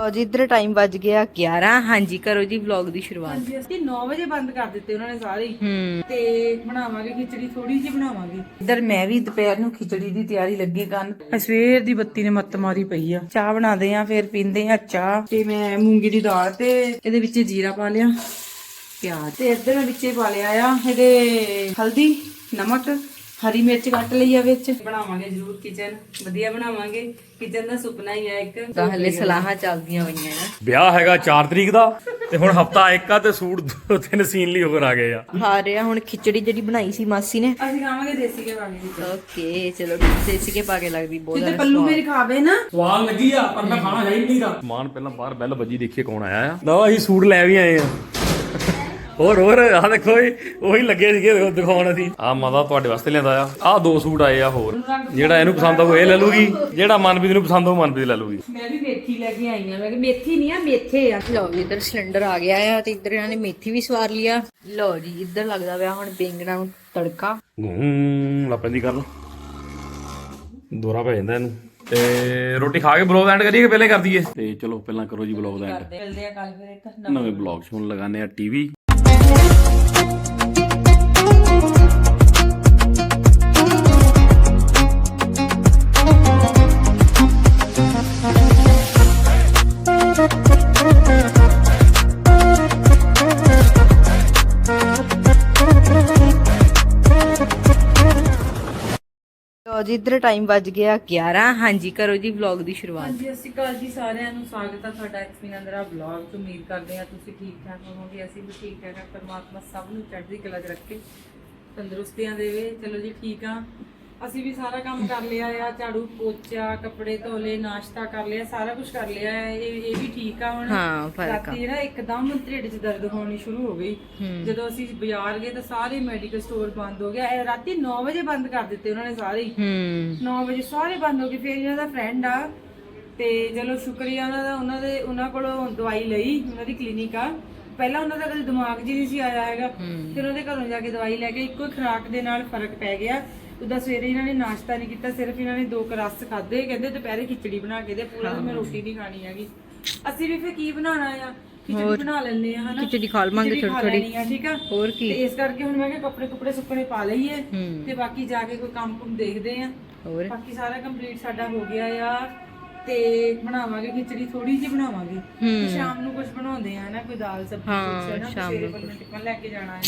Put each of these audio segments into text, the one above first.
ਲੋ ਜੀ ਇੱਧਰ ਟਾਈਮ ਵੱਜ ਗਿਆ 11 ਹਾਂਜੀ ਕਰੋ ਜੀ ਵਲੌਗ ਦੀ ਸ਼ੁਰੂਆਤ। ਹਾਂਜੀ ਅਸੀਂ 9 ਵਜੇ ਬੰਦ ਕਰ ਦਿੱਤੇ ਉਹਨਾਂ ਨੇ ਸਾਰੇ ਹੀ। ਹੂੰ। ਤੇ ਬਣਾਵਾਂਗੇ ਖਿਚੜੀ ਥੋੜੀ ਜਿਹੀ ਬਣਾਵਾਂਗੇ। ਇੱਧਰ ਮੈਂ ਵੀ ਦੁਪਹਿਰ ਨੂੰ ਖਿਚੜੀ ਦੀ ਤਿਆਰੀ ਲੱਗੀ ਕਰਨ। ਸਵੇਰ ਦੀ ਬੱਤੀ ਨੇ ਮੱਤ ਮਾਰੀ ਪਈ ਆ। ਚਾਹ ਬਣਾਦੇ ਆ ਫਿਰ ਪੀਂਦੇ ਆ ਚਾਹ। ਤੇ ਮੈਂ ਮੂੰਗੀ ਦੀ ਦਾਲ ਤੇ ਇਹਦੇ ਵਿੱਚ ਜੀਰਾ ਪਾ ਲਿਆ ਪਿਆਜ਼। ਤੇ ਇੱਧਰ ਮੈਂ ਵਿੱਚੇ ਪਾ ਲਿਆ ਆ ਇਹਦੇ ਹਲਦੀ ਨਮਕ ਹਰੀ ਮਿਰਚ ਕੱਟ ਲਈ ਆ ਵਿੱਚ। ਬਣਾਵਾਂਗੇ ਜ਼ਰੂਰ ਕਿਚਨ ਵਧੀਆ ਬਣਾਵਾਂਗੇ। ਕਿਚਨ ਦਾ ਸੁਪਨਾ ਹੀ ਆ ਇੱਕ। ਤਾਂ ਹਲੇ ਸਲਾਹਾਂ ਚੱਲਦੀਆਂ ਹੋਈਆਂ ਨੇ। ਵਿਆਹ ਹੈਗਾ 4 ਤਰੀਕ ਦਾ ਤੇ ਹੁਣ ਹਫਤਾ ਇੱਕ ਆ ਤੇ ਸੂਟ ਦੋ ਤਿੰਨ ਸੀਨ ਲਈ ਹੋਰ ਆ ਗਏ ਆ। ਖਾ ਰਿਹਾ ਹੁਣ ਖਿਚੜੀ ਜਿਹੜੀ ਬਣਾਈ ਸੀ ਮਾਸੀ ਨੇ। ਅਸੀਂ ਖਾਵਾਂਗੇ ਦੇਸੀ ਘੇ ਵਾਲੀ ਵਿੱਚ। ਓਕੇ ਚਲੋ ਦੇਸੀ ਕੇ ਪਾ ਕੇ ਲੱਗਦੀ ਬਹੁਤ ਜ਼ਿਆਦਾ ਪੱਲੂ ਮੇਰੀ ਖਾਵੇ ਨਾ। ਸਵਾਲ ਲੱਗੀ ਆ ਪਰ ਮੈਂ ਖਾਣਾ ਹੀ ਨਹੀਂ ਦਾ ਮਾਨ ਪਹਿਲਾਂ ਬਾਹਰ ਬੈਲ ਵੱਜੀ ਦੇਖੀਏ ਕੌਣ ਆਇਆ ਆ। ਲਓ ਅਸੀਂ ਸੂਟ ਲੈ ਵੀ ਆਏ ਆ। ਹੋਰ ਹੋਰ ਆ ਦੇਖੋ ਇਹ ਉਹੀ ਲੱਗੇ ਸੀਗੇ ਦੇਖੋ ਦਿਖਾਉਣ ਅਸੀਂ। ਆ ਮਾਦਾ ਤੁਹਾਡੇ ਵਾਸਤੇ ਲਿਆਂਦਾ ਆ। ਆ ਦੋ ਸੂਟ ਆਏ ਆ ਹੋਰ। ਜਿਹੜਾ ਇਹਨੂੰ ਪਸੰਦ ਆਊ ਇਹ ਲੈ ਲੂਗੀ ਜਿਹੜਾ ਮਨਪ੍ਰੀਤ ਨੂੰ ਪਸੰਦ ਆਊ ਮਨਪ੍ਰੀਤ ਲੈ ਲੂਗੀ ਮੈਂ ਵੀ ਮੇਥੀ ਲੈ ਕੇ ਆਈ ਆ। ਮੈਂ ਕਿ ਮੇਥੀ ਨਹੀਂ ਆ ਮੇਥੇ ਆ। ਲਓ ਜੀ ਇੱਧਰ ਸਿਲੰਡਰ ਆ ਗਿਆ ਆ ਤੇ ਇੱਧਰ ਇਹਨਾਂ ਨੇ ਮੇਥੀ ਵੀ ਸਵਾਰ ਲਿਆ ਲਓ ਜੀ ਇੱਧਰ ਲੱਗਦਾ ਪਿਆ ਹੁਣ ਬੈਂਗਣਾ ਨੂੰ ਤੜਕਾ। ਹੂੰ ਲਾਪੰਦੀ ਕਰ ਲਓ। ਦੋਰਾ ਪੈ ਜਾਂਦਾ ਇਹਨੂੰ। ਤੇ ਰੋਟੀ ਖਾ ਕੇ ਬਲੌਗ ਐਂਡ ਕਰੀਏ ਕਿ ਪਹਿਲੇ ਕਰ ਦਈਏ? ਤੇ ਚਲੋ ਪਹਿਲਾਂ ਕਰੋ ਜੀ ਬਲੌਗ ਐਂਡ ਮਿਲਦੇ ਆ ਕੱਲ ਫਿਰ ਇੱਕ ਨਵੇਂ ਬਲੌਗ ਸੁਣ ਲਗਾਣੇ ਆ ਟੀਵੀ। ਲਓ ਜੀ, ਇੱਧਰ ਟਾਈਮ ਵੱਜ ਗਿਆ 11 ਹਾਂਜੀ, ਕਰੋ ਜੀ ਵਲੌਗ ਦੀ ਸ਼ੁਰੂਆਤ। ਹਾਂਜੀ ਅਸੀਂ ਕੱਲ ਜੀ ਸਾਰਿਆਂ ਨੂੰ। ਸਵਾਗਤ ਹੈ ਤੁਹਾਡਾ ਐਕਸਪੀਨ ਅੰਦਰਾ ਬਲੌਗ ਤੋਂ ਉਮੀਦ ਕਰਦੇ ਹਾਂ ਤੁਸੀਂ ਠੀਕ ਠਾਕ ਹੋਵੋਗੇ। ਅਸੀਂ ਵੀ ਠੀਕ ਠਾਕ ਹਾਂ ਪਰਮਾਤਮਾ ਸਭ ਨੂੰ ਚੜ੍ਹਦੀ ਕਲਾ 'ਚ ਰੱਖੇ। ਤੰਦਰੁਸਤੀਆਂ ਦੇਵੇ। ਚਲੋ ਜੀ, ਠੀਕ ਆ। ਅਸੀਂ ਵੀ ਸਾਰਾ ਕੰਮ ਕਰ ਲਿਆ ਆ ਝਾੜੂ ਪੋਚਾ ਕੱਪੜੇ ਧੋ ਲਏ ਨਾਸ਼ਤਾ ਕਰ ਲਿਆ ਸਾਰਾ ਕੁਝ ਕਰ ਲਿਆ ਹੈ ਇਹ ਇਹ ਵੀ ਠੀਕ ਆ ਹੁਣ। ਹਾਂ ਫ਼ਰਕ ਆ। ਰਾਤੀ ਨਾ ਇੱਕਦਮ ਢਿੱਡ 'ਚ ਦਰਦ ਹੋਣੀ ਸ਼ੁਰੂ ਹੋ ਗਈ। ਜਦੋਂ ਅਸੀਂ ਬਾਜ਼ਾਰ ਗਏ ਤਾਂ ਸਾਰੇ ਮੈਡੀਕਲ ਸਟੋਰ ਬੰਦ ਹੋ ਗਿਆ ਇਹ ਰਾਤੀ 9 ਵਜੇ ਬੰਦ ਕਰ ਦਿੱਤੇ ਉਹਨਾਂ ਨੇ ਸਾਰੇ ਹੀ। ਹੂੰ। 9 ਵਜੇ ਸਾਰੇ ਬੰਦ ਹੋ ਗਏ। ਫਿਰ ਇਹਨਾਂ ਦਾ ਫਰੈਂਡ ਆ ਤੇ ਚਲੋ ਸ਼ੁਕਰੀਆ ਉਹਨਾਂ ਦਾ ਉਹਨਾਂ ਦੇ ਉਹਨਾਂ ਕੋਲੋਂ ਦਵਾਈ ਲਈ ਉਹਨਾਂ ਦੀ ਕਲੀਨਿਕ ਆ। ਪਹਿਲਾਂ ਉਹਨਾਂ ਦਾ ਕਦੇ ਦਿਮਾਗ 'ਚ ਹੀ ਨਹੀਂ ਸੀ ਆਇਆ ਹੈਗਾ। ਫਿਰ ਉਹਦੇ ਘਰੋਂ ਜਾ ਕੇ ਦਵਾਈ ਲੈ ਕੇ ਇੱਕੋ ਹੀ ਖੁਰਾਕ ਦੇ ਨਾਲ ਫ਼ਰਕ ਪੈ ਗਿਆ। ਉਹਦਾ ਸਵੇਰੇ ਇਹਨਾਂ ਨੇ ਨਾਸ਼ਤਾ ਨਹੀਂ ਕੀਤਾ ਸਿਰਫ ਇਹਨਾਂ ਨੇ ਦੋ ਕੁ ਰਸ ਖਾਦੇ ਕਹਿੰਦੇ ਦੁਪਹਿਰੇ ਖਿਚੜੀ ਬਣਾ ਕੇ ਦੇ ਪੂਰਾ ਦਿਨ ਮੈਂ ਰੋਟੀ ਨਹੀਂ ਖਾਣੀ ਹੈਗੀ। ਅਸੀਂ ਵੀ ਫਿਰ ਕੀ ਬਣਾਉਣਾ ਆ? ਖਿਚੜੀ ਬਣਾ ਲੈਂਦੇ ਆ ਹਨਾ? ਖਿਚੜੀ ਖਾ ਲਵਾਂਗੇ ਥੋੜੀ ਲੈਣੀ ਆ ਠੀਕ ਆ? ਹੋਰ ਕੀ? ਤੇ ਇਸ ਕਰਕੇ ਹੁਣ ਮੈਂ ਕਿਹਾ ਕੱਪੜੇ ਕੁਪੜੇ ਸੁੱਕਣੇ ਪਾ ਲਈਏ ਤੇ ਬਾਕੀ ਜਾ ਕੇ ਕੋਈ ਕੰਮ ਕੁਮ ਦੇਖਦੇ ਆ। ਹੋਰ? ਬਾਕੀ ਸਾਰਾ ਕੰਪਲੀਟ ਸਾਡਾ ਹੋ ਗਿਆ ਆ ਤੇ ਬਣਾਵਾਂਗੇ ਖਿਚੜੀ ਥੋੜੀ ਜਿਹੀ ਬਣਾਵਾਂਗੇ। ਸ਼ਾਮ ਨੂੰ ਕੁਝ ਬਣਾਉਂਦੇ ਆ ਨਾ ਕੋਈ ਦਾਲ ਸਬਜ਼ੀ ਕੁਝ ਹੈ ਨਾ ਸ਼ਾਮ ਨੂੰ ਲੈ ਕੇ ਜਾਣਾ ਹੈ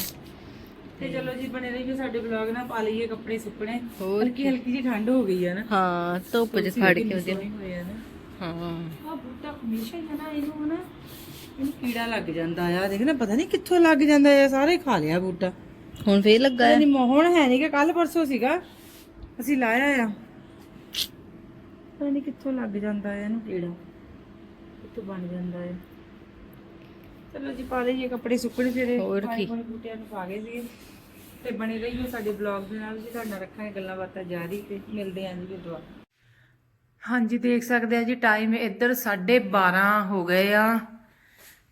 ਤੇ ਚਲੋ ਜੀ ਬਣੇ ਰਹੀਏ ਸਾਡੇ ਬਲੌਗ ਨਾਲ ਪਾ ਲਈਏ ਕੱਪੜੇ ਸੁੱਕਣੇ। ਹੋਰ ਹਲਕੀ ਹਲਕੀ ਜੀ ਠੰਡ ਹੋ ਗਈ ਹੈ ਨਾ। ਹਾਂ ਧੁੱਪ 'ਚ ਖੜ ਕੇ ਉਹਦੇ ਸੋਹਣੇ ਹੋਏ ਆ ਨਾ। ਹਾਂ। ਆ ਬੂਟਾ ਹਮੇਸ਼ਾ ਹੀ ਨਾ ਇਹਨੂੰ ਨਾ ਇਹਨੂੰ ਕੀੜਾ ਲੱਗ ਜਾਂਦਾ ਆ। ਦੇਖ ਨਾ ਪਤਾ ਨਹੀਂ ਕਿੱਥੋਂ ਲੱਗ ਜਾਂਦਾ ਆ ਸਾਰੇ ਖਾ ਲਿਆ ਬੂਟਾ। ਹੁਣ ਫੇਰ ਲੱਗਾ ਨਹੀਂ ਮੋਹਣ ਹੈ ਨਹੀਂ ਕਿ ਕੱਲ ਪਰਸੋਂ ਸੀਗਾ ਅਸੀਂ ਲਾਇਆ ਆ। ਪਤਾ ਨਹੀਂ ਕਿੱਥੋਂ ਲੱਗ ਜਾਂਦਾ ਇਹਨੂੰ ਕੀੜਾ ਕਿੱਥੋਂ ਬਣ ਜਾਂਦਾ ਹੈ ਚਲੋ ਜੀ ਪਾ ਲਈਏ ਕੱਪੜੇ ਸੁੱਕਣੇ ਫਿਰ ਹੋਰ ਕੀ। ਬੂਟਿਆਂ ਨੂੰ ਪਾ ਗਏ ਸੀਗੇ। ਤੇ ਬਣੇ ਰਹੀਓ ਸਾਡੇ ਬਲੌਗ ਦੇ ਨਾਲ। ਜੀ ਤੁਹਾਡਾ ਰੱਖਾਂਗੇ ਗੱਲਾਂ ਬਾਤਾਂ ਜਾਰੀ ਤੇ ਮਿਲਦੇ ਆਂ ਜੀ ਫਿਰ ਦੁਆ ਹਾਂਜੀ ਦੇਖ ਸਕਦੇ ਆ ਜੀ ਟਾਈਮ ਇੱਧਰ 12:30 ਹੋ ਗਏ ਆ।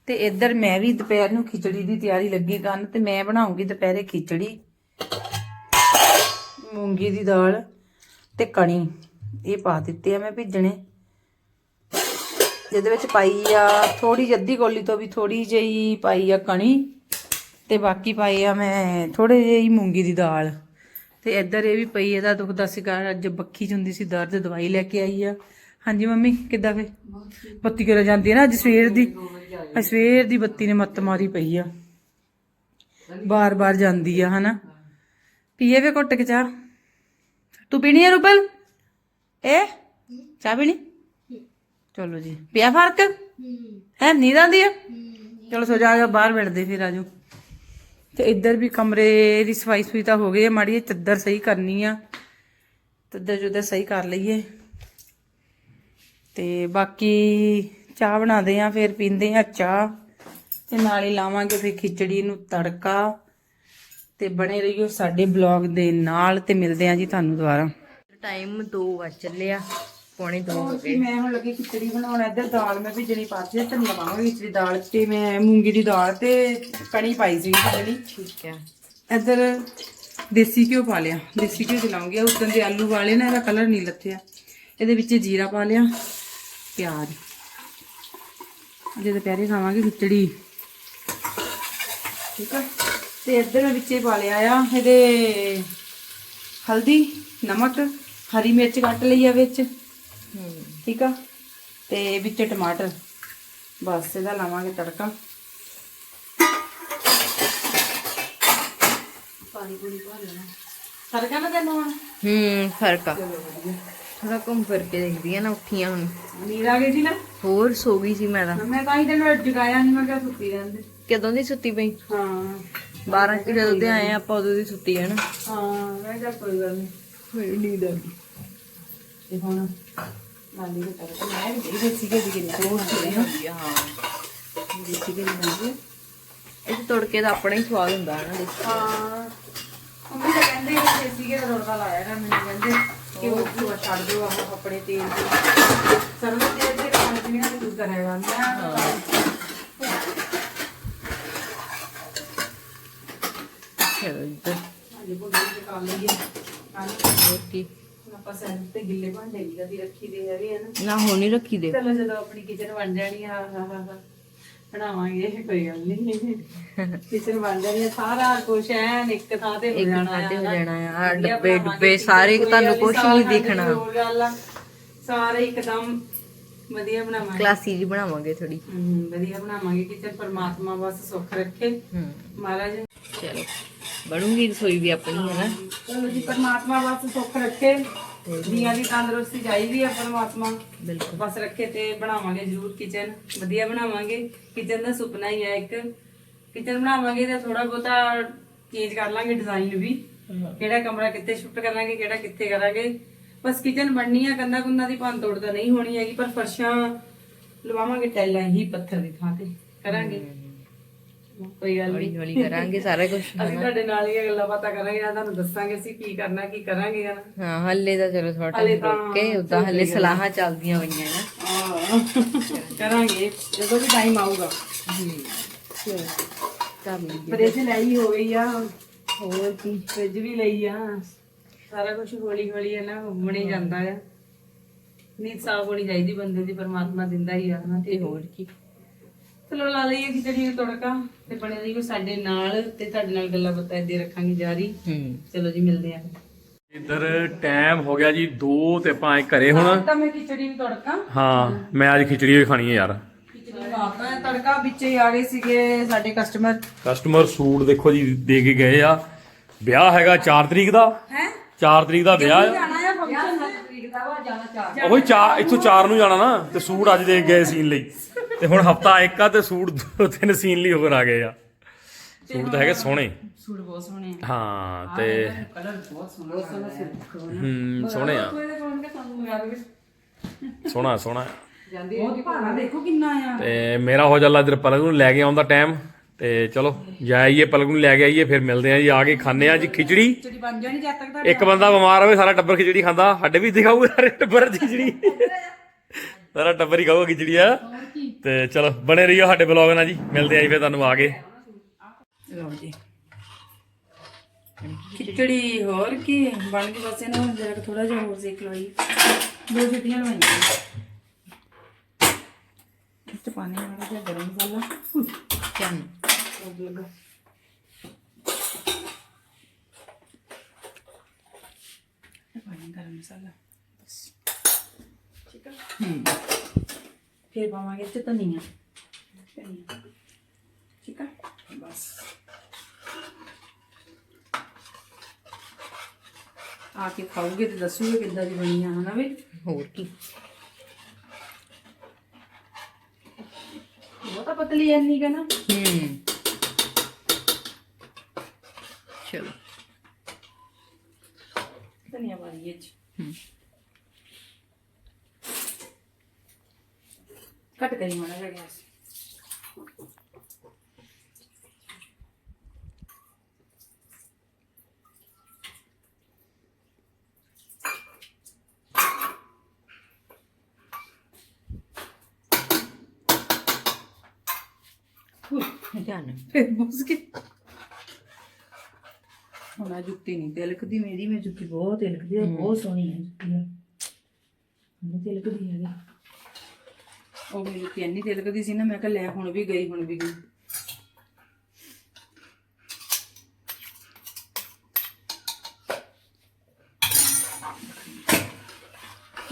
ਤੇ ਇੱਧਰ ਮੈਂ ਵੀ ਦੁਪਹਿਰ ਨੂੰ ਖਿਚੜੀ ਦੀ ਤਿਆਰੀ ਲੱਗੀ ਕਰਨ ਤੇ ਮੈਂ ਬਣਾਉਂਗੀ ਦੁਪਹਿਰੇ ਖਿਚੜੀ। ਮੂੰਗੀ ਦੀ ਦਾਲ ਤੇ ਕਣੀ ਇਹ ਪਾ ਦਿੱਤੇ ਆ ਮੈਂ ਭਿੱਜਣੇ। ਜਿਹਦੇ ਵਿੱਚ ਪਾਈ ਆ ਥੋੜੀ ਜਿਹੀ ਅੱਧੀ ਕੋਲੀ ਤੋਂ ਵੀ ਥੋੜੀ ਜਿਹੀ ਪਾਈ ਆ ਕਣੀ ਤੇ ਬਾਕੀ ਪਾਈ ਆ ਮੈਂ ਥੋੜੇ ਜਿਹੀ ਮੂੰਗੀ ਦੀ ਦਾਲ। ਤੇ ਇੱਧਰ ਇਹ ਵੀ ਪਈ ਇਹਦਾ ਦੁਖਦਾ ਸੀਗਾ ਅੱਜ ਬੱਖੀ ਚ ਹੁੰਦੀ ਸੀ, ਦਰਦ ਦਵਾਈ ਲੈ ਕੇ ਆਈ ਆ। ਹਾਂਜੀ ਮੰਮੀ, ਕਿੱਦਾਂ ਫੇ ਬੱਤੀ ਕਿਉਂ ਜਾਂਦੀ ਹੈ ਨਾ, ਅੱਜ ਸਵੇਰ ਦੀ, ਅੱਜ ਸਵੇਰ ਦੀ ਬੱਤੀ ਨੇ ਮੱਤ ਮਾਰੀ ਪਈ ਆ। ਬਾਰ-ਬਾਰ ਜਾਂਦੀ ਆ, ਹਨਾ? ਪੀਏ ਵੇ ਘੁੱਟ ਕੇ ਚਾਹ। ਤੂੰ ਪੀਣੀ ਆ ਰੁਬਲ ਇਹ? ਚਾਹ ਪੀਣੀ? ਚਲੋ ਜੀ। ਪਿਆ ਫ਼ਰਕ? ਹੈ ਨੀਂਦ ਆਉਂਦੀ ਆ ਚਲੋ ਸੋ ਜਾ ਬਾਹਰ ਬੈਠਦੇ ਫਿਰ ਆਜੋ ਤੇ ਇੱਧਰ ਵੀ ਕਮਰੇ ਦੀ ਸਫ਼ਾਈ ਸੁਈ ਤਾਂ ਹੋ ਗਈ ਹੈ, ਮਾੜੀ ਜਿਹੀ ਚੱਦਰ ਸਹੀ ਕਰਨੀ ਆ। ਚੱਦਰ ਜੁਦਰ ਸਹੀ ਕਰ ਲਈਏ। ਤੇ ਬਾਕੀ ਚਾਹ ਬਣਾਦੇ ਆ, ਫਿਰ ਪੀਂਦੇ ਆ ਚਾਹ। ਤੇ ਨਾਲ ਹੀ ਲਾਵਾਂਗੇ ਫਿਰ ਖਿਚੜੀ ਨੂੰ ਤੜਕਾ। ਤੇ ਬਣੇ ਰਹੀਓ ਸਾਡੇ ਬਲੌਗ ਦੇ ਨਾਲ ਤੇ ਮਿਲਦੇ ਆ ਜੀ ਤੁਹਾਨੂੰ ਦੁਬਾਰਾ। ਟਾਈਮ 2 ਵਜ ਚੱਲਿਆ ਪੌਣੇ 2 ਹੋ ਗਏ ਮੈਂ ਹੁਣ ਲੱਗੀ ਖਿਚੜੀ ਬਣਾਉਣ ਇੱਧਰ ਦਾਲ ਮੈਂ ਭਿੱਜਣੀ ਪਾਤੀ ਹੈ ਪਾਵਾਂਗੀ ਵਿੱਚ ਦੀ ਦਾਲ ਤੇ ਮੈਂ ਮੂੰਗੀ ਦੀ ਦਾਲ ਤੇ ਕਣੀ ਪਾਈ ਸੀ ਜਿਹੜੀ ਠੀਕ ਹੈ। ਇੱਧਰ ਦੇਸੀ ਘਿਓ ਪਾ ਲਿਆ ਦੇਸੀ ਘਿਓ ਚਲਾਉਂਗੀ ਉਸ ਦਿਨ ਦੇ ਆਲੂ ਵਾਲੇ ਨਾ ਇਹਦਾ ਕਲਰ ਨਹੀਂ ਲੱਥਿਆ ਇਹਦੇ ਵਿੱਚ ਜੀਰਾ ਪਾ ਲਿਆ ਪਿਆਜ਼। ਜੇ ਦੁਪਹਿਰੇ ਖਾਵਾਂਗੇ ਖਿਚੜੀ। ਠੀਕ ਆ? ਤੇ ਇੱਧਰ ਮੈਂ ਵਿੱਚੇ ਪਾ ਲਿਆ ਆ ਇਹਦੇ ਹਲਦੀ ਨਮਕ ਹਰੀ ਮਿਰਚ ਕੱਟ ਲਈ ਆ ਵਿੱਚ। ਠੀਕ ਆ? ਤੇ ਵਿੱਚ ਟਮਾਟਰ। ਬਸ ਇਹਦਾ ਲਾਵਾਂਗੇ ਤੜਕਾ। ਪਾਣੀ ਪੂਰੀ ਪਾ ਲੈਣਾ। ਤੜਕਾ ਨਾ ਤੈਨੂੰ ਹੁਣ? ਹੂੰ ਫ਼ਰਕ ਆ। ਥੋੜਾ ਘੁੰਮ ਫਿਰ ਕੇ ਦੇਖਦੀ ਆ ਨਾ ਉੱਠੀਆਂ ਹੁਣ। ਨੀਂਦ ਆ ਗਈ ਸੀ ਨਾ? ਹੋਰ ਸੋ ਗਈ ਸੀ ਮੈਂ ਤਾਂ। ਮੈਂ ਤਾਂ ਹੀ ਤੈਨੂੰ ਜਗਾਇਆ ਨਹੀਂ ਮੈਂ ਕਿਹਾ ਸੁੱਤੀ ਰਹਿੰਦੇ। ਕਦੋਂ ਦੀ ਸੁੱਤੀ ਪਈ? ਹਾਂ। 12 ਕਿ ਜਦੋਂ ਦੇ ਆਏ ਆਪਾਂ ਉਦੋਂ ਦੀ ਸੁੱਤੀ ਹੈ ਨਾ। ਹਾਂ ਮੈਂ ਕਿਹਾ ਕੋਈ ਗੱਲ ਨਹੀਂ ਹੋਈ ਨੀਂਦ ਆ ਗਈ। ਤੇ ਹੁਣ ਦੇ ਤੜਕਾ ਮੈਂ ਵੀ ਇਹਦੇ ਸੀਗੇ ਦੀ ਕਿੰਨਾ ਉਹ ਹੁੰਦੇ ਆ। ਹਾਂ ਦੇ ਸੀਗੇ ਦੀ ਬਣਦੀ ਇਹ ਤੜਕੇ ਦਾ ਆਪਣਾ ਹੀ ਸਵਾਦ ਹੁੰਦਾ ਹੈ ਨਾ ਦੇਸੀ। ਹਾਂ। ਮੰਮੀ ਤਾਂ ਕਹਿੰਦੇ ਦੇਸੀ ਦਾ ਤੜਕਾ ਲਾਇਆ ਕਰ ਮੈਨੂੰ ਕਹਿੰਦੇ ਕਿ ਉਹ ਭੂਆ ਛੱਡ ਦਿਓ ਆਹ ਆਪਣੇ ਤੇਲ ਤੇ ਸਰਵ ਤੇਲ ਤੇ ਖਾਣ ਪੀਣ ਦਾ ਕੁਝ ਕਰੇਗਾ ਮੈਂ ਚਲੋ। ਇੱਧਰ ਹਾਂਜੀ ਬੋਲੀ ਤੇ ਕਰ ਲਈਏ। ਹਾਂਜੀ ਹੋਰ ਕੀ? ਹੁਣ ਆਪਾਂ ਸੈਂਡ ਤੇ ਗਿੱਲੇ ਭਾਂਡੇ ਵੀ ਕਦੀ ਰੱਖੀ ਦੇ ਹੈਗੇ ਆ ਨਾ। ਹੁਣ ਹੀ ਰੱਖੀ ਦੇ ਚਲੋ ਜਦੋਂ ਆਪਣੀ ਕਿਚਨ ਬਣ ਜਾਣੀ ਆ ਹਾ ਹਾ ਹਾ ਬਣਾਵਾਂਗੇ ਕੋਈ ਗੱਲ ਨਹੀਂ। ਕਿਚਨ ਬਣ ਜਾਣੀ ਆ ਸਾਰਾ ਕੁਝ ਐਨ ਇੱਕ ਥਾਂ ਤੇ ਹੋ ਇੱਕ ਜਾਣਾ ਥਾਂ ਤੇ ਹੋ। ਜਾਣਾ ਆ ਆਹ ਡੱਬੇ ਡੁੱਬੇ ਸਾਰੇ ਤੁਹਾਨੂੰ ਕੁਝ ਨਹੀਂ ਦਿਖਣਾ। ਸਾਰੇ ਇੱਕਦਮ ਵਧੀਆ ਬਣਾਵਾਂਗੇ। ਕਲਾਸੀ ਜੀ ਬਣਾਵਾਂਗੇ ਥੋੜੀ ਹਮ, ਵਧੀਆ ਬਣਾਵਾਂਗੇ ਕਿਚਨ ਪਰਮਾਤਮਾ ਬਸ ਸੁੱਖ ਰੱਖੇ। ਹੂੰ। ਮਹਾਰਾਜ। ਚਲੋ ਬਣੂਗੀ ਰਸੋਈ ਵੀ ਆਪਣੀ ਹੈ ਨਾ? ਚਲੋ ਜੀ ਪਰਮਾਤਮਾ ਬਸ ਸੁੱਖ ਰੱਖੇ। ਦੀਆਂ ਦੀ ਤੰਦਰੁਸਤੀ ਚਾਹੀਦੀ ਆ ਪਰਮਾਤਮਾ। ਬਿਲਕੁਲ। ਬਸ ਰੱਖੇ ਤੇ ਬਣਾਵਾਂਗੇ ਜ਼ਰੂਰ ਕਿਚਨ। ਵਧੀਆ ਬਣਾਵਾਂਗੇ। ਕਿਚਨ ਦਾ ਸੁਪਨਾ ਹੀ ਹੈ ਇੱਕ। ਕਿਚਨ ਬਣਾਵਾਂਗੇ ਤੇ ਥੋੜਾ ਬਹੁਤਾ ਚੇਂਜ ਕਰ ਲਾਂਗੇ ਡਿਜ਼ਾਈਨ ਵੀ। ਕਿਹੜਾ ਕਮਰਾ ਕਿੱਥੇ ਸ਼ਿਫਟ ਕਰਾਂਗੇ ਕਿਹੜਾ ਕਿੱਥੇ ਕਰਾਂਗੇ। ਬਸ ਕਿਚਨ ਬਣਨੀ ਆ ਕੰਦਾ ਕੁੰਦਾ ਦੀ ਭੰਨ ਤੋੜ ਤਾਂ ਨਹੀਂ ਹੋਣੀ ਹੈਗੀ ਪਰ ਫਰਸ਼ਾਂ ਲਵਾਵਾਂਗੇ ਟੈਲਾਂ ਹੀ ਪੱਥਰ ਦੀ ਥਾਂ ਤੇ। ਕਰਾਂਗੇ। ਕੋਈ ਗੱਲ ਨਹੀਂ ਹੌਲੀ ਹੌਲੀ ਕਰਾਂਗੇ ਸਾਰਾ ਕੁਝ ਅਸੀਂ ਤੁਹਾਡੇ ਨਾਲ ਹੀ ਇਹ ਗੱਲਾਂ ਬਾਤਾਂ ਕਰਾਂਗੇ ਨਾ ਤੁਹਾਨੂੰ ਦੱਸਾਂਗੇ ਅਸੀਂ ਕੀ ਕਰਨਾ ਕੀ ਕਰਾਂਗੇ ਨਾ ਹਾਂ ਹੱਲੇ ਤਾਂ ਚਲੋ ਥੋੜਾ ਹਲੇ ਟਾਈਮ ਤਾਂ ਰੁਕ ਕੇ ਉਦਾਂ ਹੱਲੇ ਸਲਾਹਾਂ ਚੱਲਦੀਆਂ ਹੋਈਆਂ ਨਾ। ਆਹ, ਕਰਾਂਗੇ ਜਦੋਂ ਵੀ ਟਾਈਮ ਆਊਗਾ। ਕਰ ਲਈ ਫ੍ਰਿਜ ਲਈ ਹੋ ਗਈ ਆ। ਹੋਰ ਕੀ? ਫ੍ਰਿਜ ਵੀ ਲਈ ਆ। ਸਾਰਾ ਕੁਝ ਹੌਲੀ ਹੌਲੀ ਹੈ ਨਾ ਘੁੰਮਣੇ ਜਾਂਦਾ ਆ। ਨੀਂਦ ਸਾਫ਼ ਹੋਣੀ ਚਾਹੀਦੀ ਬੰਦੇ ਦੀ ਪਰਮਾਤਮਾ ਦਿੰਦਾ ਹੀ ਆ ਨਾ ਤੇ ਹੋਰ ਕੀ? ਚਲੋ ਲਾ ਲਈਏ ਖਿਚੜੀ ਨੂੰ ਤੜਕਾ ਤੇ ਬਣੇ ਰਹੀਓ ਸਾਡੇ ਨਾਲ ਤੇ ਤੁਹਾਡੇ ਨਾਲ ਗੱਲਾਂ ਬਾਤਾਂ ਹੀ ਰੱਖਾਂਗੇ ਜਾਰੀ। ਹੂੰ। ਚਲੋ ਜੀ ਮਿਲਦੇ ਆ ਇੱਧਰ ਟਾਈਮ ਹੋ ਗਿਆ ਜੀ 2 ਤੇ ਆਪਾਂ ਆਏ ਘਰੇ ਹੁਣ। ਤਾਂ ਮੈਂ ਖਿਚੜੀ ਨੂੰ ਤੜਕਾ। ਹਾਂ ਮੈਂ ਅੱਜ ਖਿਚੜੀ ਹੋਈ ਖਾਣੀ ਹੈ ਯਾਰ। ਖਿਚੜੀ ਹੈ ਤੜਕਾ ਵਿੱਚ ਹੀ ਆ ਗਏ ਸੀਗੇ ਸਾਡੇ ਕਸਟਮਰ ਕਸਟਮਰ ਸੂਟ ਦੇਖੋ ਜੀ ਦੇ ਕੇ ਗਏ ਆ। ਵਿਆਹ ਹੈਗਾ 4 ਤਰੀਕ ਦਾ। ਹੈ? 4 ਤਰੀਕ ਦਾ ਵਿਆਹ। ਆ ਜਾਣਾ ਆ ਫੰਕਸ਼ਨ ਤਰੀਕ ਦਾ ਵਾ ਜਾਣਾ ਚਾਹ ਉਹ 4 ਇੱਥੋਂ 4 ਨੂੰ ਜਾਣਾ ਨਾ ਤੇ ਸੂਟ ਅੱਜ ਦੇ ਕੇ ਗਏ ਸੀਨ ਲਈ। ਤੇ ਹੁਣ ਹਫਤਾ ਇੱਕ ਆ ਤੇ ਸੂਟ ਦੋ ਤਿੰਨ ਸੀਨ ਲਈ ਹੋਰ ਆ ਗਏ ਆ। ਸੂਟ ਤਾਂ ਹੈਗੇ ਸੋਹਣੇ। ਸੂਟ ਬਹੁਤ ਸੋਹਣੇ ਆ। ਹਾਂ ਤੇ ਕਲਰ ਬਹੁਤ ਸੋਹਣਾ ਹੂੰ। ਸੋਹਣੇ। ਆ। ਸੋਹਣਾ ਸੋਹਣਾ। ਜਾਂਦੀ ਬਹੁਤ ਭਾਰਾ ਦੇਖੋ ਕਿੰਨਾ ਆ। ਤੇ ਮੇਰਾ ਹੋ ਜਾਂਦਾ ਇਧਰ ਪਲਕ ਨੂੰ ਲੈ ਕੇ ਆਉਣ ਦਾ ਟਾਈਮ ਤੇ ਚਲੋ ਜਾਈਏ ਪਲਕ ਨੂੰ ਲੈ ਕੇ ਆਈਏ ਫਿਰ ਮਿਲਦੇ ਆ ਜੀ ਆ ਕੇ ਖਾਣੇ ਆ ਜੀ ਖਿਚੜੀ। ਖਿਚੜੀ ਬਣ ਜਾਣੀ ਜਦ ਤੱਕ ਤਾਂ ਇੱਕ ਬੰਦਾ ਬਿਮਾਰ ਹੋਵੇ ਸਾਰਾ ਟੱਬਰ ਖਿਚੜੀ ਖਾਂਦਾ। ਸਾਡੇ ਵੀ ਦਿਖਾਊਗਾ ਸਾਰੇ ਟੱਬਰ ਖਿਚੜੀ। ਸਾਰਾ ਟੱਬਰ ਹੀ ਖਾਊਗਾ ਖਿਚੜੀ ਆ ਤੇ ਚਲੋ ਬਣੇ ਰਹੀਓ ਸਾਡੇ ਬਲੌਗ ਨਾਲ ਜੀ। ਮਿਲਦੇ ਆ ਜੀ ਫਿਰ ਤੁਹਾਨੂੰ ਆ ਕੇ ਲਓ ਜੀ। ਖਿਚੜੀ ਹੋਰ ਕੀ? ਬਣ ਗਈ ਬਸ ਇਹਨੂੰ ਜਰਾ ਥੋੜਾ ਜਿਹਾ ਹੋਰ ਸੇਕ ਲਵਾਈ ਦੋ ਛੁੱਟੀਆਂ ਲਵਾਈਆਂ ਇਸ ਤੇ ਪਾਣੀ ਮਾੜਾ ਜਿਹਾ ਗਰਮ ਮਸਾਲਾ। ਚੰਨ ਉਹ ਲੱਗਾ ਇਹ ਪਾਣੀ ਗਰਮ ਮਸਾਲਾ। ਬਸ। ਠੀਕ ਹੈ ਹੂੰ। ਫਿਰ ਪਾਵਾਂਗੇ ਤੇ ਧਨੀਆ ਧਨੀਆ ਠੀਕ ਹੈ ਬਸ। ਆ ਕੇ ਖਾਓਗੇ ਤੇ ਦੱਸੋਗੇ ਕਿੱਦਾਂ ਦੀ ਬਣੀ ਆ ਹਨਾ ਵੀ? ਹੋਰ ਕੀ। ਉਹ ਤਾਂ ਪਤਲੀ ਐਨੀ ਕਾ ਨਾ। ਹੂੰ ਚਲੋ ਧਨੀਆ ਪਾ ਦਈਏ ਚ ਹੂੰ ਕੱਟ ਕਰੀ ਮਾੜਾ ਜਿਹਾ ਗੈਸ ਬਸ ਕੇ। ਹੁਣ ਆ ਜੁੱਤੀ ਨਹੀਂ ਤਿਲਕਦੀ ਮੇਰੀ ਮੈਂ ਜੁੱਤੀ ਬਹੁਤ ਤਿਲਕਦੀ ਆ ਬਹੁਤ ਸੋਹਣੀ ਹੈ ਜੁੱਤੀ ਹੁਣ ਤਿਲਕਦੀ ਹੈ ਉਹ ਮੇਰੀ ਜੁੱਤੀ ਇੰਨੀ ਤਿਲਕਦੀ ਸੀ ਨਾ ਮੈਂ ਕਿਹਾ ਲੈ ਹੁਣ ਵੀ ਗਈ ਹੁਣ ਵੀ ਗਈ।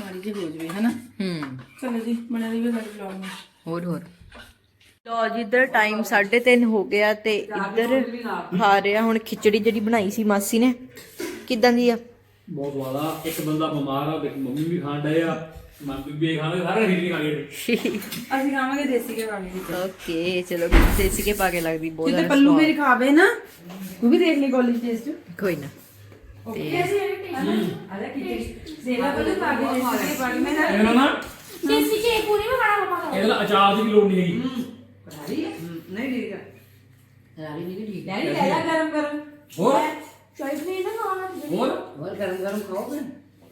ਮਾੜੀ ਜਿਹੀ ਹੋ ਜਵੇ ਹਨਾ? ਹੂੰ। ਚਲੋ ਜੀ ਬਣਾ ਲਈ ਸਾਡੇ ਵਲੌਗ ਨੂੰ ਹੋਰ ਹੋਰ। ਲੋ ਜਿੱਧਰ ਟਾਈਮ 3:30 ਹੋ ਗਿਆ ਤੇ ਇੱਧਰ ਖਾ ਰਿਹਾ ਹੁਣ ਖਿਚੜੀ ਜਿਹੜੀ ਬਣਾਈ ਸੀ ਮਾਸੀ ਨੇ। ਕਿਦਾਂ ਦੀ ਆ? ਬਹੁਤ ਵਾਲਾ। ਇੱਕ ਬੰਦਾ ਬਿਮਾਰ ਆ ਤੇ ਮੰਮੀ ਵੀ ਖਾਣ ਡਏ ਆ। ਮੰਮੀ ਵੀ ਖਾਣੇ ਸਾਰੇ ਰੀਲੀ ਖਾ ਗਏ। ਅਸੀਂ ਖਾਵਾਂਗੇ ਦੇਸੀ ਘਿਓ ਵਾਲੀ ਵਿੱਚ ਓਕੇ ਚਲੋ ਦੇਸੀ ਕੇ ਪਾ ਕੇ ਲੱਗਦੀ ਬਹੁਤ ਜਿੱਦੇ ਪੱਲੂ। ਮੇਰੀ ਖਾਵੇ ਨਾ ਤੂੰ ਵੀ ਦੇਖ ਲਈ ਕਾਲਜ ਟੇਸਟ ਕੋਈ ਨਾ। ਓਕੇ ਅਸੀਂ ਅਰੇ ਕੀ ਸੇਵਾ ਪੱਲੂ ਖਾ ਕੇ ਦੇਸੀ ਘਿਓ ਪਾ ਕੇ ਮੈਂ ਨਾ ਇਹਨਾਂ ਨਾ ਦੇਸੀ ਘੀ ਪੂਰੀ ਮੈਂ ਖਾਣਾ ਪਾਪਾ ਇਹਦੇ ਅਚਾਰ ਦੀ ਵੀ ਲੋੜ ਨਹੀਂ ਹੈਗੀ। ਨਹੀਂ ਠੀਕ ਹੈ ਰਾਰੀ ਨਹੀਂ ਠੀਕ। ਡੈਡੀ ਲੈ ਲੈ ਗਰਮ ਗਰਮ। ਹੋਰ? ਚੋਇਸ ਨਹੀਂ ਨਾ ਖਾਣਾ। ਹੋਰ? ਹੋਰ ਗਰਮ ਗਰਮ ਖਾਓਗੇ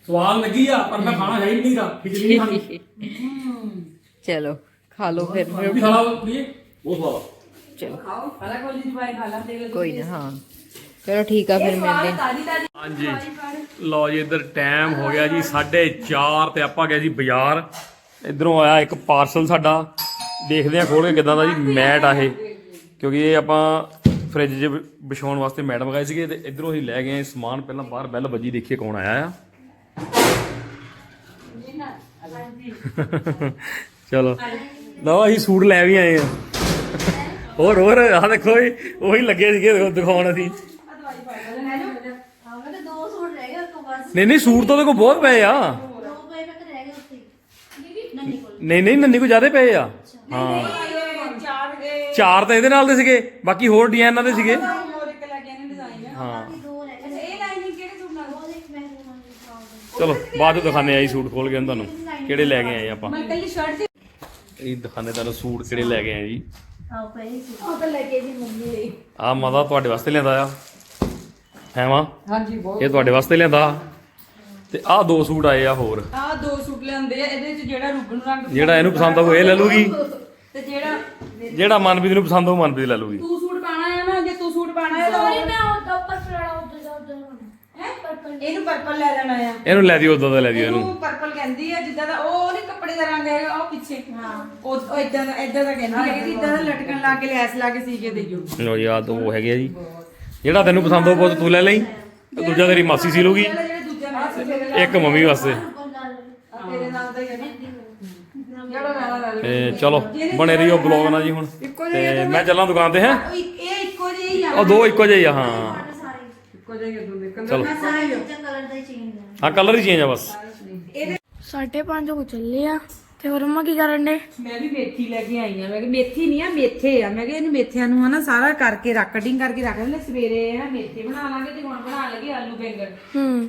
ਸਵਾਦ ਲੱਗੀ ਆ ਪਰ ਮੈਂ ਖਾਣਾ ਹੈ ਹੀ ਨਹੀਂ ਦਾ ਖਿਚੜੀ ਨਹੀਂ ਖਾਣੀ। ਚਲੋ ਖਾ ਲਓ ਫਿਰ। ਵੀ ਖਾਣਾ ਪਲੀਏ ਬਹੁਤ ਸਵਾਦ। ਆ। ਚਲੋ। ਖਾਓ ਪਹਿਲਾਂ ਕਾਲਜ ਦੀ ਬਾਈ ਖਾ ਲਾ ਦੇਖ ਕੋਈ ਨਾ ਹਾਂ। ਚਲੋ ਠੀਕ ਆ ਫਿਰ ਮਿਲਦੇ ਤਾਜੀ ਹਾਂਜੀ। ਲਓ ਜੀ ਇੱਧਰ ਟਾਈਮ ਹੋ ਗਿਆ ਜੀ 4:30 ਤੇ ਆਪਾਂ ਗਏ ਜੀ ਬਾਜ਼ਾਰ। ਇਧਰੋਂ ਆਇਆ ਇੱਕ ਪਾਰਸਲ ਸਾਡਾ। ਦੇਖਦੇ ਆ ਖੋਲ ਕੇ ਕਿਦਾਂ ਦਾ ਜੀ ਮੈਟ ਆ ਇਹ। ਕਿਉਂਕਿ ਇਹ ਆਪਾਂ ਫ੍ਰਿਜ 'ਚ ਵਿਛਾਉਣ ਵਾਸਤੇ ਮੈਟ ਮੰਗਾਏ ਸੀਗੇ ਤੇ ਇਧਰੋਂ ਹੀ ਲੈ ਗਏ ਸਮਾਨ। ਪਹਿਲਾਂ ਬਾਹਰ ਬੈਲ ਵੱਜੀ ਦੇਖੀਏ ਕੌਣ ਆਇਆ ਆ। ਚਲੋ। ਲਓ ਅਸੀਂ ਸੂਟ ਲੈ ਵੀ ਆਏ ਆ। ਹੋਰ ਹੋਰ ਆ ਦੇਖੋ ਜੀ, ਉਹੀ ਲੱਗੇ ਸੀਗੇ ਦੇਖੋ ਦਿਖਾਉਣ ਅਸੀਂ। ਹਾਂ ਮੈਂ ਤਾਂ ਦੋ ਸੂਟ ਰਹਿ ਗਏ ਉਸ ਤੋਂ ਬਸ ਨਹੀਂ ਨਹੀਂ ਸੂਟ ਤਾਂ ਉਹਦੇ ਕੋਲ ਬਹੁਤ ਪਏ ਆ। ਦੋ ਪਏ ਮੈਂ ਤਾਂ ਰਹਿ ਗਏ ਉੱਥੇ। ਨੰਨੀ ਕੋਲ। ਨਹੀਂ ਨਹੀਂ ਨੰਨੀ ਕੋ ਜ਼ਿਆਦਾ ਪਏ ਆ। ਹਾਂ। ਚਾਰ ਇਹ ਚਾਰ ਤਾਂ ਇਹਦੇ ਨਾਲ ਦੇ ਸੀਗੇ ਬਾਕੀ ਹੋਰ ਡਿਜ਼ਾਈਨਾਂ ਦੇ ਸੀਗੇ। ਹੋਰ ਇੱਕ ਲੈ ਕੇ ਆਨੇ ਡਿਜ਼ਾਈਨ ਹਾਂ। ਦੋ ਰਹਿ ਗਏ ਇਹ ਲਾਈਨਿੰਗ ਕਿਹੜੇ ਸੂਟ ਨਾਲ? ਮੈਂ ਦਿਖਾਉਂਦਾ ਚਲੋ ਬਾਅਦ ਚ ਦਿਖਾਣੇ ਆਈ ਸੂਟ ਖੋਲ ਕੇ ਹੁਣ ਤੁਹਾਨੂੰ ਕਿਹੜੇ ਲੈ ਕੇ ਆਏ ਆਪਾਂ। ਮੈਂ ਕੱਲੀ ਸ਼ਰਟ ਦੀ ਇਹ ਦਿਖਾਣੇ ਤੁਹਾਨੂੰ ਸੂਟ ਕਿਹੜੇ ਲੈ ਕੇ ਆਏ ਜੀ। ਆਓ ਪਏ ਸੀ। ਉਹ ਤਾਂ ਲੈ ਕੇ ਜੀ ਮੰਮੀ ਲਈ ਆ ਮਾਦਾ ਤੁਹਾਡੇ ਵਾਸਤੇ ਲਿਆਂਦਾ ਆ। ਹੈ ਮਾਂ? ਹਾਂਜੀ ਬਹੁਤ ਇਹ ਤੁਹਾਡੇ ਵਾਸਤੇ ਲਿਆਂਦਾ। ਤੇ ਆਹ ਦੋ ਸੂਟ ਆਏ ਆ ਹੋਰ। ਆ ਦੋ ਸੂਟ ਲਿਆਂਦੇ ਆ ਇਹਦੇ ਚ ਜਿਹੜਾ ਰੁਗਣ ਰੰਗ ਜਿਹੜਾ ਇਹਨੂੰ ਪਸੰਦ ਆਊ ਇਹ ਲੈ ਲੂਗੀ ਤੇ ਜਿਹੜਾ ਜਿਹੜਾ ਮਨਪ੍ਰੀਤ ਨੂੰ ਪਸੰਦ ਆਊ ਮਨਪ੍ਰੀਤ ਲੈ ਲੂਗੀ ਤੂੰ ਸੂਟ ਪਾਣਾ ਹੈ ਨਾ ਜੇ ਤੂੰ ਸੂਟ ਪਾਣਾ ਹੈ ਸੋਰੀ ਤਾਂ ਮੈਂ ਉਹ ਤਾਂ ਪਰਪਲ ਵਾਲਾ ਉਧਰ ਦਾ ਉਧਰ ਹੈ? ਪਰਪਲ ਇਹਨੂੰ ਪਰਪਲ ਲੈ ਲੈਣਾ ਆ। ਇਹਨੂੰ ਲੈ ਦਿਓ ਉਦੋਂ ਦਾ ਲੈ ਦਿਓ ਇਹਨੂੰ। ਇਹਨੂੰ ਪਰਪਲ ਕਹਿੰਦੀ ਆ ਜਿੱਦਾਂ ਦਾ ਉਹ ਨਹੀਂ ਕੱਪੜੇ ਦਾ ਰੰਗ ਹੈਗਾ ਉਹ ਪਿੱਛੇ। ਹਾਂ। ਉਹ ਇਦਾਂ ਦਾ ਇਦਾਂ ਦਾ ਕਹਿੰਦੀ ਹੈ ਕਿ ਇਦਾਂ ਦਾ ਲਟਕਣ ਲਾ ਕੇ ਲੈਸ ਲਾ ਕੇ ਸੀ ਕੇ ਦੇਈਓ। ਲੋ ਯਾਦ ਉਹ ਹੈਗੇ ਆ ਜੀ। ਜਿਹੜਾ ਤੈਨੂੰ ਪਸੰਦ ਆਊ ਪੁੱਤ ਤੂੰ ਲੈ ਲਈ ਤੇ ਦੂਜਾ ਤੇਰੀ ਮਾਸੀ ਸੀ ਲੂਗੀ ਜਿਹੜਾ ਜਿਹੜਾ ਦੂਜਾ ਮੈਸੇਜ ਤੇਰੇ ਇੱਕ ਮੰਮੀ ਵਾਸਤੇ। ਪਰਪਲ ਨਾਲ ਤੇਰੇ ਨਾਲ ਦਾ ਹੀ ਹੈ ਨਾ। ਜਿਹੜਾ ਨਾਲ ਨਾਲ ਤੇ ਚਲੋ ਬਣੇ ਰਹੀਓ ਬਲੌਗ ਨਾਲ ਜੀ ਹੁਣ। ਤੇ ਮੈਂ ਚੱਲਾਂ ਦੁਕਾਨ ਤੇ ਹੈ? ਇਹ ਇੱਕੋ ਜਿਹੇ ਹੀ ਆ। ਉਹ ਦੋ ਇੱਕੋ ਜਿਹੇ ਆ ਹਾਂ। ਇੱਕੋ ਜਿਹੇ ਚਲੋ। ਦੂਜਾ ਕਲਰ ਦਾ ਹੀ ਚੇਂਜ ਹੈ ਹਾਂ ਕਲਰ ਹੀ ਚੇਂਜ ਆ ਬਸ। ਸਾਢੇ ਪੰਜ ਹੋ ਚੱਲੇ ਆ। ਤੇ ਹੋਰ ਮੰਮਾ ਕੀ ਕਰਨ ਦੇ ਮੈਂ ਵੀ ਮੇਥੀ ਲੈ ਕੇ ਆਈ ਆ। ਮੈਂ ਕਿ ਮੇਥੀ ਨਹੀਂ ਆ ਮੇਥੇ ਆ। ਮੈਂ ਕਿ ਇਹਨੂੰ ਮੇਥਿਆਂ ਨੂੰ ਹਨਾ ਸਾਰਾ ਕਰਕੇ ਰੱਖ ਕਟਿੰਗ ਕਰਕੇ ਰੱਖ। ਲੈਣੇ ਸਵੇਰੇ ਹਨਾ ਮੇਥੇ ਬਣਾ ਲਾਂਗੇ ਤੇ ਹੁਣ ਬਣਾ ਲਗੇ ਆਲੂ ਬੈਂਗਣ। ਹੂੰ।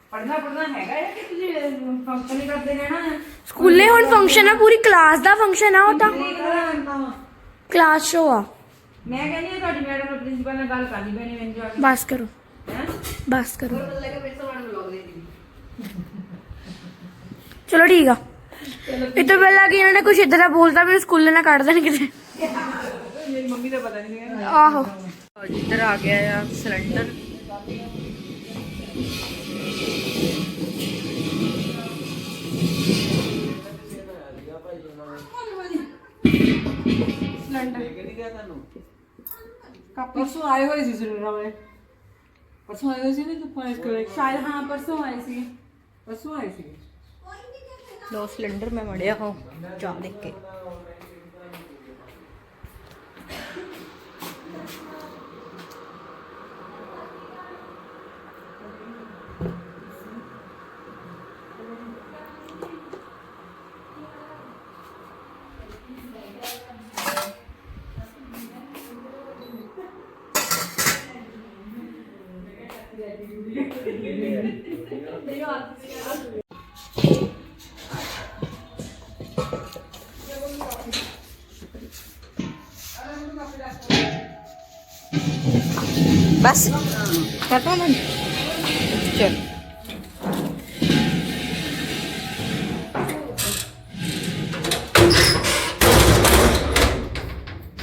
ਪੜਨਾ ਪੜਨਾ ਹੈਗਾ ਹੈ ਕਿ ਤੁਸੀਂ ਫੰਕਸ਼ਨ ਹੀ ਕਰਦੇ ਰਹਿਣਾ? ਹੈ ਸਕੂਲੇ ਹੁਣ ਫੰਕਸ਼ਨ ਆ ਪੂਰੀ ਕਲਾਸ ਦਾ ਫੰਕਸ਼ਨ ਆ ਉਹ ਤਾਂ। ਕਲਾਸ ਸ਼ੋ ਆ। ਮੈਂ ਕਹਿੰਦੀ ਹਾਂ ਤੁਹਾਡੀ ਮੈਡਮ ਨਾਲ ਪ੍ਰਿੰਸੀਪਲ ਨਾਲ ਗੱਲ ਕਰਨੀ ਪੈਣੀ ਮੈਨੂੰ ਜਾ ਕੇ। ਬਸ ਕਰੋ। ਹੈਂ? ਬਸ ਕਰੋ। ਹੋਰ ਲੱਗਾ ਫਿਰ ਸਵਾਨ ਬਲੌਗ ਦੇ ਦੀ ਚਲੋ ਠੀਕ ਆ। ਇਹ ਤੋਂ ਪਹਿਲਾਂ ਕਿ ਇਹਨਾਂ ਨੇ ਕੁਝ ਇਦਾਂ ਦਾ ਬੋਲਦਾ ਵੀ ਸਕੂਲੇ ਨਾਲ ਕੱਢ ਦੇਣ ਕਿਤੇ। ਮੇਰੀ ਮੰਮੀ ਦਾ ਪਤਾ ਨਹੀਂ ਆਹੋ। ਇੱਧਰ ਆ ਗਿਆ ਆ ਸਿਲੰਡਰ। ਪਰਸੋਂ ਆਏ ਹੋਏ ਸੀ ਸਿਲੰਡਰ ਵਾਲੇ ਪਰਸੋਂ ਆਏ ਹੋਏ ਸੀ ਨਾ ਤੂੰ ਇਸ ਕੋਲ ਸ਼ਾਇਦ ਹਾਂ ਪਰਸੋਂ ਆਏ ਸੀ। ਪਰਸੋਂ ਆਏ ਸੀ। ਲੋ ਸਿਲੰਡਰ ਮੈਂ ਮੜਿਆ ਹੋ ਚਾਹ ਦੇਖ ਕੇ। ਬਸ ਕਰਤਾ ਮੈਂ ਚਲ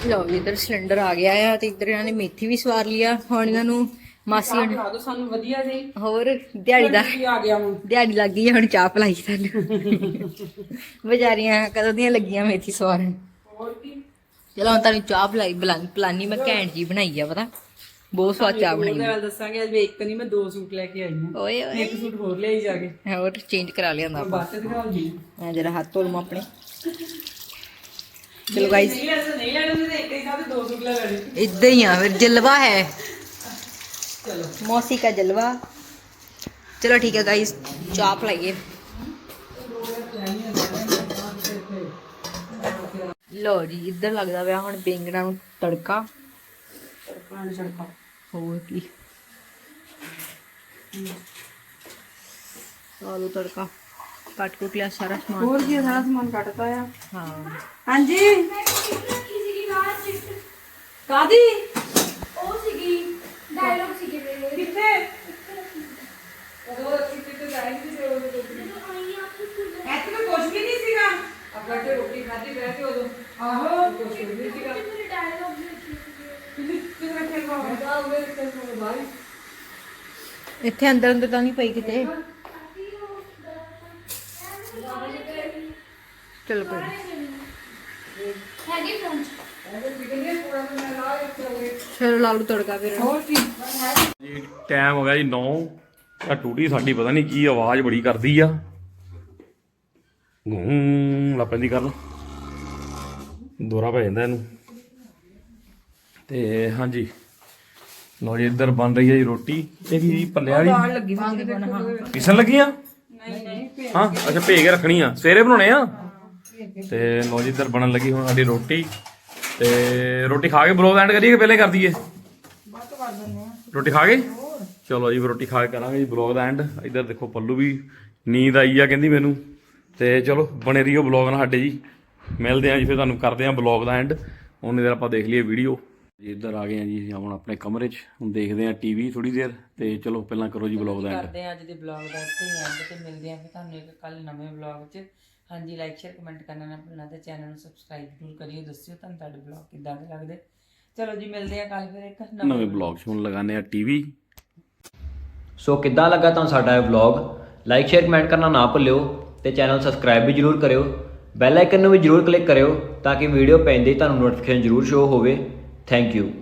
ਜੀ, ਇੱਧਰ ਸਿਲੰਡਰ ਆ ਗਿਆ ਆ ਤੇ ਇੱਧਰ ਇਹਨਾਂ ਨੇ ਮੇਥੀ ਵੀ ਸਵਾਰ ਲਿਆ ਹੁਣ ਇਹਨਾਂ ਨੂੰ ਮਾਸੀ ਹੁਣ ਖਾ ਦੋ ਸਾਨੂੰ ਵਧੀਆ ਜੀ। ਹੋਰ ਦਿਹਾੜੀ ਦਾ ਆ ਗਿਆ ਹੁਣ? ਦਿਹਾੜੀ ਲੱਗ ਗਈ ਆ, ਹੁਣ ਚਾਹ ਪਲਾਈ ਸਾਨੂੰ। ਵਿਚਾਰੀਆਂ ਕਦੋਂ ਦੀਆਂ ਲੱਗੀਆਂ ਮੇਥੀ ਸਵਾਰਨ? ਹੋਰ ਕੀ? ਚਲੋ ਹੁਣ ਤੁਹਾਨੂੰ ਚਾਹ ਪਲਾਈ ਪਲਾਨੀ ਮੈਂ ਘੈਂਟ ਜੀ ਬਣਾਈ ਆ ਪਤਾ। ਬਹੁਤ ਸਵਾਦ ਚਾਹ ਬਣਾਈ। ਮੈਂ ਦੱਸਾਂਗੇ ਅੱਜ ਇੱਕ ਨਹੀਂ ਮੈਂ ਦੋ ਸੂਟ ਲੈ ਕੇ ਆਈ ਹਾਂ। ਓਏ ਓਏ ਇੱਕ ਸੂਟ ਹੋਰ ਲਿਆਈ ਜਾ ਕੇ। ਹੋਰ ਚੇਂਜ ਕਰਾ ਲਿਆਂਦਾ ਆਪਾਂ। ਬਾਅਦ ਚ ਦਿਖਾਉਂਗੀ ਮੈਂ ਜਰਾ ਹੱਥ ਧੋ ਲਵਾਂ ਆਪਣੇ ਚਲੋ ਗਾਇਸ ਨਹੀਂ ਐਸਾ ਨਹੀਂ ਲੈਣਾ ਤੇ ਇੱਕ ਹੀ ਸਾਥ ਦੋ ਸੂਟ ਲੈ ਲੈਣੇ। ਇਦਾਂ ਹੀ ਆ ਫਿਰ ਜਲਵਾ ਹੈ। ਚਲੋ। ਮੌਸੀ ਦਾ ਜਲਵਾ। ਚਲੋ ਠੀਕ ਹੈ ਗਾਇਸ ਚਾਹ ਪਲਾਈਏ। ਲੋ ਜੀ ਇੱਧਰ ਲੱਗਦਾ ਪਿਆ ਹੁਣ ਬੇਂਗਣਾ ਨੂੰ ਤੜਕਾ। ਤੜਕਾ ਨੂੰ ਤੜਕਾ। ਕੱਟ ਕੁੱਟ ਲਿਆ ਸਾਰਾ ਸਮਾਨ ਹੋਰ ਕੀ ਸਾਰਾ ਸਮਾਨ ਕੱਟਤਾ ਆ ਹਾਂ ਹਾਂਜੀ ਕਾਦੀ ਉਹ ਸੀਗੀ ਡਾਇਲੌਗ ਸੀਗੇ ਮੇਰੇ ਕਿੱਥੇ ਉਹ ਅਸੀਂ ਕਿਤੇ ਜਾਈ ਨਹੀਂ ਸੀ ਉਹ ਇੱਥੇ ਤਾਂ ਕੁਝ ਵੀ ਨਹੀਂ ਸੀਗਾ ਆਪਾਂ ਤੇ ਰੋਟੀ ਖਾਧੀ ਬਹਿ ਕੇ ਉਦੋਂ ਆਹੋ ਕੁਝ ਵੀ ਨਹੀਂ ਸੀਗਾ ਮੇਰੇ ਡਾਇਲੌਗ ਕਿਤੇ ਰੱਖਿਆ ਹੋਇਆ ਉਹ ਮੇਰੇ ਕੋਲ ਬਾਹਰ ਇੱਥੇ ਅੰਦਰ ਅੰਦਰ ਤਾਂ ਨਹੀਂ ਪਈ ਕਿਤੇ। ਚਲੋ ਕੋਈ ਨੀ। ਹੈਗੀ ਫੋਨ ਚਲੋ ਲਾਲੂ ਤੜਕਾ ਫਿਰ। ਹੋਰ ਕੀ? ਜੀ ਟਾਈਮ ਹੋ ਗਿਆ ਜੀ 9 ਆ ਟੂਟੀ ਸਾਡੀ ਪਤਾ ਨਹੀਂ ਕੀ ਆਵਾਜ਼ ਬੜੀ ਕਰਦੀ ਆ। ਗੂੰ ਲੱਪੈਂਦੀ ਕਰਨ ਦੋਰਾ ਪੈ ਜਾਂਦਾ ਇਹਨੂੰ। ਤੇ ਹਾਂਜੀ। ਲੋ ਜੀ ਇੱਧਰ ਬਣ ਰਹੀ ਹੈ ਜੀ ਰੋਟੀ। ਇਹ ਕੀ ਪੱਲਿਆ ਜੀ ਲੱਗੀ ਸੀ ਜਿਹਦੇ ਪੀਸਣ ਲੱਗੀਆਂ? ਨਹੀਂ ਨਹੀਂ ਹਾਂ ਅੱਛਾ ਭੇਜ ਕੇ ਰੱਖਣੀ ਆ। ਸਵੇਰੇ ਬਣਾਉਣੇ ਆ? ਤੇ ਲੋ ਜੀ ਇੱਧਰ ਬਣਨ ਲੱਗੀ ਹੁਣ ਸਾਡੀ ਰੋਟੀ। ਤੇ ਰੋਟੀ ਖਾ ਕੇ ਬਲੌਗ ਐਂਡ ਕਰੀਏ ਕਿ ਪਹਿਲੇ ਕਰ ਦਈਏ? ਰੋਟੀ ਖਾ ਕੇ ਚਲੋ ਜੀ ਰੋਟੀ ਖਾ ਕੇ ਕਰਾਂਗੇ ਜੀ ਬਲੌਗ ਦਾ ਐਂਡ ਇੱਧਰ ਦੇਖੋ ਪੱਲੂ ਵੀ ਨੀਂਦ ਆਈ ਆ ਕਹਿੰਦੀ ਮੈਨੂੰ। ਤੇ ਚਲੋ ਬਣੇ ਰਹੀਓ ਬਲੌਗ ਨਾਲ ਸਾਡੇ ਜੀ। ਮਿਲਦੇ ਆਂ ਜੀ ਫਿਰ ਤੁਹਾਨੂੰ ਕਰਦੇ ਆਂ ਬਲੌਗ ਦਾ ਐਂਡ ਉਹਨੇ ਦੇਰ ਆਪਾਂ ਦੇਖ ਲਈਏ ਵੀਡੀਓ ਜੀ ਇੱਧਰ ਆ ਗਏ ਆਂ ਜੀ ਹੁਣ ਆਪਣੇ ਕਮਰੇ 'ਚ ਹੁਣ ਦੇਖਦੇ ਆਂ ਟੀਵੀ ਥੋੜੀ ਦੇਰ ਤੇ ਚਲੋ ਪਹਿਲਾਂ ਕਰੋ ਜੀ ਬਲੌਗ ਦਾ ਐਂਡ ਕਰਦੇ ਹਾਂ ਅੱਜ ਦੇ ਬਲੌਗ ਦਾ ਇੱਥੇ ਹੀ ਐਂਡ ਤੇ ਮਿਲਦੇ ਹਾਂ ਫਿਰ ਤੁਹਾਨੂੰ ਇੱਕ ਕੱਲ ਨਵੇਂ ਬਲੌਗ 'ਚ। ਹਾਂਜੀ ਲਾਈਕ ਸ਼ੇਅਰ ਕਮੈਂਟ ਕਰਨਾ ਨਾ ਭੁੱਲਣਾ ਤੇ ਚੈਨਲ ਨੂੰ ਸਬਸਕ੍ਰਾਈਬ ਜ਼ਰੂਰ ਕਰਿਓ ਦੱਸਿਓ ਤੁਹਾਨੂੰ ਸਾਡੇ ਬਲੌਗ ਕਿੱਦਾਂ ਦੇ ਲੱਗਦੇ। ਚਲੋ ਜੀ ਮਿਲਦੇ ਹਾਂ ਕੱਲ ਫਿਰ ਇੱਕ ਨਵੇਂ ਬਲੌਗ 'ਚ ਹੁਣ ਲਗਾਉਂਦੇ ਆਂ ਟੀਵੀ ਸੋ ਕਿੱਦਾਂ ਲੱਗਾ ਤੁਹਾਨੂੰ ਸਾਡਾ ਇਹ ਵਲੌਗ ਲਾਈਕ ਸ਼ੇਅਰ ਕਮੈਂਟ ਕਰਨਾ ਨਾ ਭੁੱਲਿਓ ਤੇ ਚੈਨਲ ਸਬਸਕ੍ਰਾਈਬ ਵੀ ਜਰੂਰ ਕਰਿਓ। ਬੈਲ ਆਈਕਨ ਨੂੰ ਵੀ ਜਰੂਰ ਕਲਿੱਕ ਕਰਿਓ ਤਾਂ ਕਿ ਵੀਡੀਓ ਪੈਂਦੇ ਹੀ ਤੁਹਾਨੂੰ ਨੋਟੀਫਿਕੇਸ਼ਨ ਜਰੂਰ ਸ਼ੋ ਹੋਵੇ। Thank you.